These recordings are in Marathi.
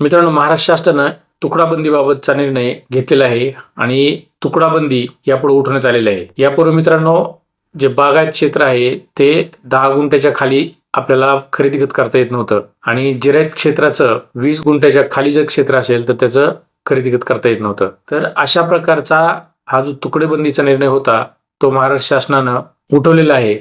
मित्रांनो महाराष्ट्र शासनानं तुकडाबंदीबाबतचा निर्णय घेतलेला आहे आणि तुकडाबंदी यापुढे उठवण्यात आलेली आहे. यापूर्वी मित्रांनो जे बागायत क्षेत्र आहे ते दहा गुंठ्याच्या खाली आपल्याला खरेदी खत करता येत नव्हतं. आणि जिरायत क्षेत्राचं वीस गुंठ्याच्या खाली जर क्षेत्र असेल तर त्याचं खरेदी खत करता येत नव्हतं. तर अशा प्रकारचा हा जो तुकडेबंदीचा निर्णय होता तो महाराष्ट्र शासनानं उठवलेला आहे.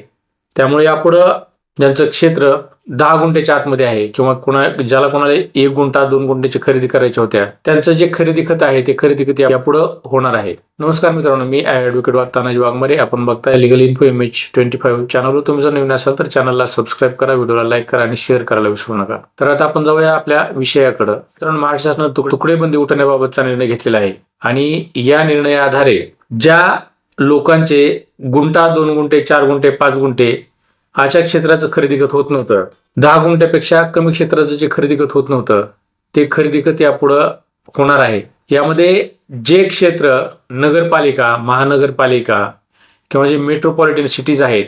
त्यामुळे यापुढं ज्यांचं क्षेत्र दहा गुंठ्याच्या आतमध्ये आहे किंवा कुणा ज्याला कोणाला एक गुंठा दोन गुंठ्याची खरेदी करायच्या होत्या त्यांचं जे खरेदी खत आहे ते खरेदी खत यापुढे होणार आहे. नमस्कार मित्रांनो मी ॲडव्होकेट वाघ तानाजी वाघमारे. आपण बघताय legal info M H twenty five चॅनलवर तुम्ही जर नवीन असाल तर चॅनलला सबस्क्राईब करा व्हिडिओला लाईक करा आणि शेअर करायला विसरू नका. तर आता आपण जाऊया आपल्या विषयाकडं. तर महाराष्ट्र शासनानं तुकडेबंदी उठवण्याबाबतचा निर्णय घेतलेला आहे. आणि या निर्णयाआधारे ज्या लोकांचे गुंठा दोन गुंठे चार गुंठे पाच गुंठे अशा क्षेत्राचं खरेदी खत होत नव्हतं. दहा गुंठ्यापेक्षा कमी क्षेत्राचं जे खरेदी खत होत नव्हतं ते खरेदी खत यापुढं होणार आहे. यामध्ये जे क्षेत्र नगरपालिका महानगरपालिका किंवा जे मेट्रोपॉलिटन सिटीज आहेत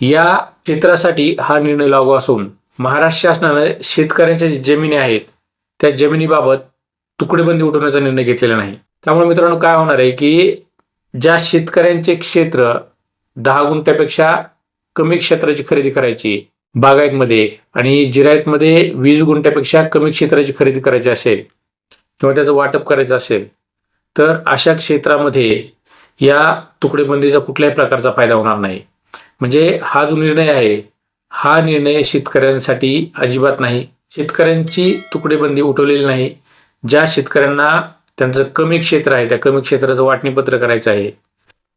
या क्षेत्रासाठी हा निर्णय लागू असून महाराष्ट्र शासनानं शेतकऱ्यांच्या जी जमिनी आहेत त्या जमिनीबाबत तुकडेबंदी उठवण्याचा निर्णय घेतलेला नाही. त्यामुळे मित्रांनो काय होणार आहे की ज्या शेतकऱ्यांचे क्षेत्र दहा गुंठ्यापेक्षा कमी क्षेत्राची खरेदी करायची बागायतमध्ये आणि जिरायतमध्ये वीस गुंठ्यापेक्षा कमी क्षेत्राची खरेदी करायची असेल किंवा त्याचं वाटप करायचं असेल तर अशा क्षेत्रामध्ये या तुकडेबंदीचा कुठल्याही प्रकारचा फायदा होणार नाही. म्हणजे हा जो निर्णय आहे हा निर्णय शेतकऱ्यांसाठी अजिबात नाही. शेतकऱ्यांची तुकडेबंदी उठवलेली नाही. ज्या शेतकऱ्यांना त्यांचं कमी क्षेत्र आहे त्या कमी क्षेत्राचं वाटणीपत्र करायचं आहे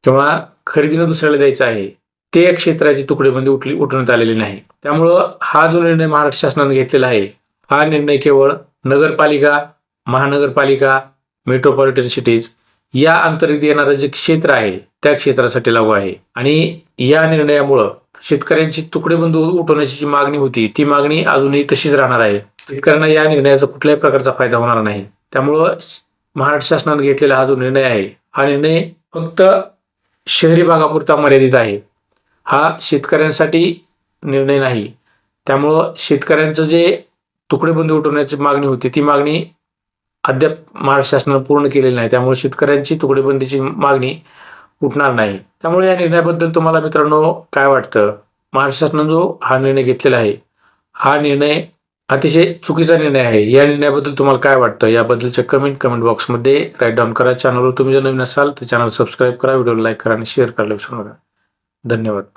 किंवा खरेदीनं दुसऱ्याला द्यायचं आहे ते क्षेत्राची तुकडेबंदी उठली उठवण्यात आलेली नाही. त्यामुळं हा जो निर्णय महाराष्ट्र शासनाने घेतलेला आहे हा निर्णय केवळ नगरपालिका महानगरपालिका मेट्रोपॉलिटन सिटीज या अंतर्गत येणारं जे क्षेत्र आहे त्या क्षेत्रासाठी लागू आहे. आणि या निर्णयामुळं शेतकऱ्यांची तुकडेबंदी उठवण्याची जी मागणी होती ती मागणी अजूनही तशीच राहणार आहे. शेतकऱ्यांना या निर्णयाचा कुठल्याही प्रकारचा फायदा होणार नाही. त्यामुळं महाराष्ट्र शासनाने घेतलेला हा जो निर्णय आहे हा निर्णय फक्त शहरी भागापुरता मर्यादित आहे. हा शेतकऱ्यांसाठी निर्णय नाही. त्यामुळं शेतकऱ्यांचं जे तुकडेबंदी उठवण्याची मागणी होती ती मागणी अद्याप महाराष्ट्र शासनानं पूर्ण केलेली नाही. त्यामुळे शेतकऱ्यांची तुकडेबंदीची मागणी उठणार नाही. त्यामुळे या निर्णयाबद्दल तुम्हाला मित्रांनो काय वाटतं? महाराष्ट्र शासनानं जो हा निर्णय घेतलेला आहे हा निर्णय अतिशय चुकीचा निर्णय आहे. या निर्णयाबद्दल तुम्हाला काय वाटतं? याबद्दलचे कमेंट कमेंट बॉक्समध्ये राईट डाऊन करा. चॅनलवर तुम्ही जर नवीन असाल तर चॅनल सबस्क्राईब करा व्हिडिओ लाईक करा आणि शेअर करायला विसरू नका. धन्यवाद.